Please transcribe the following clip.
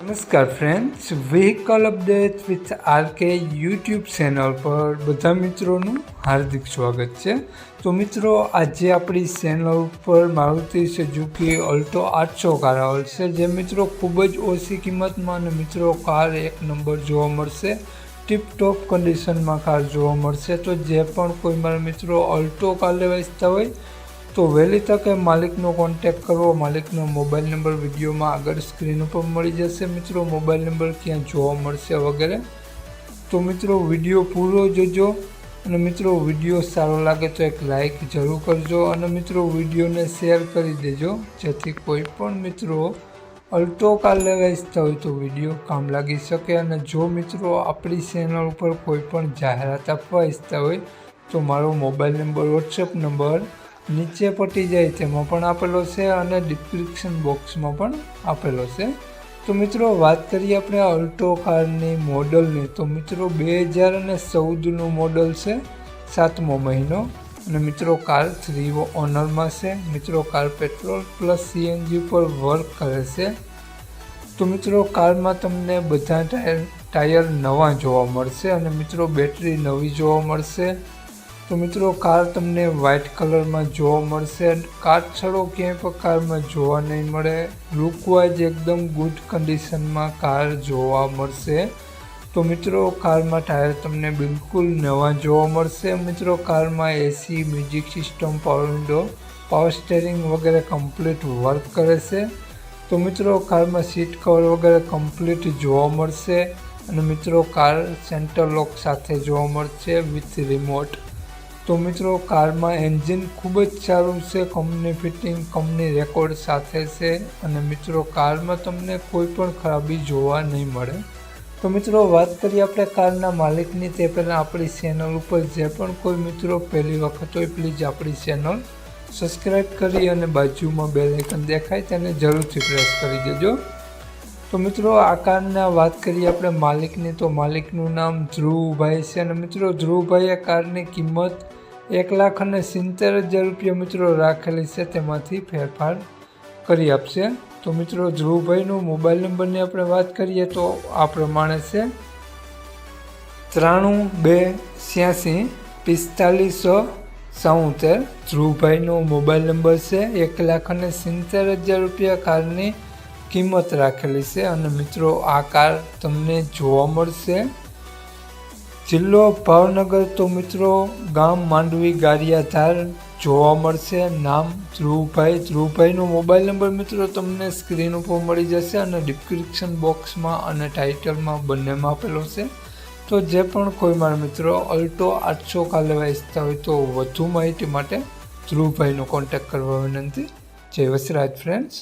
નમસ્કાર friends vehicle update with RK YouTube channel પર બધા મિત્રોનું હાર્દિક સ્વાગત છે. તો મિત્રો, આજે આપણી ચેનલ ઉપર મારુતિ સુઝુકી અલ્ટો આઠસો કાર આવેલ છે, જે મિત્રો ખૂબ જ ઓછી કિંમતમાં અને મિત્રો કાર એક નંબર જોવા મળશે. ટીપટોપ કન્ડિશનમાં કાર જોવા મળશે. તો જે પણ કોઈ મારા મિત્રો અલ્ટો કાર લેવા ઈચ્છતા હોય તો વહેલી તકે માલિકનો કોન્ટેક કરવો માલિકનો મોબાઈલ નંબર વિડીયોમાં આગળ સ્ક્રીન ઉપર મળી જશે. મિત્રો મોબાઈલ નંબર ક્યાં જોવા મળશે વગેરે? તો મિત્રો વીડિયો પૂરો જોજો અને મિત્રો વીડિયો સારો લાગે તો એક લાઇક જરૂર કરજો અને મિત્રો વિડીયોને શેર કરી દેજો. જેથી કોઈ પણ મિત્રો અલ્ટો કાર લેવા ઈચ્છતા હોય તો વીડિયો કામ લાગી શકે અને જો મિત્રો આપણી ચેનલ ઉપર કોઈ પણ જાહેરાત આપવા ઈચ્છતા હોય તો મારો મોબાઈલ નંબર વોટ્સએપ નંબર નીચે પટી જાય તેમાં પણ આપેલો છે અને ડિસ્ક્રિપ્શન બોક્સમાં પણ આપેલો છે. તો મિત્રો, વાત કરીએ આપણે અલ્ટો કારની મોડલની. તો મિત્રો, બે હજાર અને ચૌદનું મોડલ છે, સાતમો મહિનો. અને મિત્રો, કાર થ્રી ઓનરમાં છે. મિત્રો, કાર પેટ્રોલ પ્લસ સીએનજી પર વર્ક કરે છે. તો મિત્રો, કારમાં તમને બધા ટાયર ટાયર નવા જોવા મળશે અને મિત્રો બેટરી નવી જોવા મળશે. તો મિત્રો, કાર તમને વ્હાઇટ કલરમાં જોવા મળશે કાર છડો ક્યાંય પણ કારમાં જોવા નહીં મળે. લુકવાઇઝ એકદમ ગુડ કન્ડિશનમાં કાર જોવા મળશે. તો મિત્રો, કારમાં ટાયર તમને બિલકુલ નવા જોવા મળશે. મિત્રો, કારમાં AC music system power window power steering વગેરે કમ્પ્લીટ વર્ક કરે છે. તો મિત્રો, કારમાં સીટ કવર વગેરે કમ્પ્લીટ જોવા મળશે. અને મિત્રો કાર સેન્ટર લોક સાથે જોવા મળશે વિથ રિમોટ તો મિત્રો, કારમાં એન્જિન ખૂબ જ સારું છે, કંપની ફિટિંગ, કંપની રેકોર્ડ સાથે છે અને મિત્રો, કારમાં તમને કોઈ પણ ખરાબી જોવા નહીં મળે. તો મિત્રો, વાત કરીએ આપણે કારના માલિકની, તે પહેલાં આપણી ચેનલ ઉપર જે પણ કોઈ મિત્રો પહેલી વખત હોય પ્લીઝ આપણી ચેનલ સબસ્ક્રાઈબ કરી અને બાજુમાં બે આઇકન દેખાય, તેને જરૂરથી પ્રેસ કરી દેજો. તો મિત્રો, આ કારના વાત કરીએ આપણે માલિકની, તો માલિકનું નામ ધ્રુવભાઈ છે અને મિત્રો, ધ્રુવભાઈએ કારની કિંમત એક લાખ અને સિત્તેર હજાર રૂપિયા મિત્રો રાખેલી છે. તેમાંથી ફેરફાર કરી આપશે. તો મિત્રો, ધ્રુવભાઈનો મોબાઈલ નંબરની આપણે વાત કરીએ તો આ પ્રમાણે છે. ત્રાણું બે છ્યાસી પિસ્તાલીસો સાઉતેર ધ્રુવભાઈનો મોબાઈલ નંબર છે. એક લાખ અને સિત્તેર હજાર રૂપિયા કારની કિંમત રાખેલી છે. અને મિત્રો, આ કાર તમને જોવા મળશે. જિલ્લો ભાવનગર તો મિત્રો ગામ માંડવી ગારિયાધાર જોવા મળશે. નામ ધ્રુવભાઈ. ધ્રુવભાઈનો મોબાઈલ નંબર મિત્રો તમને સ્ક્રીન ઉપર મળી જશે અને ડિસ્ક્રિપ્શન બોક્સમાં અને ટાઇટલમાં બંનેમાં આપેલો છે. તો જે પણ કોઈ મારા મિત્રો અલ્ટો આઠસો કાર લેવા ઈચ્છતા હોય તો વધુ માહિતી માટે ધ્રુવભાઈનો કોન્ટેક્ટ કરવા વિનંતી. જય વસરાજ ફ્રેન્ડ્સ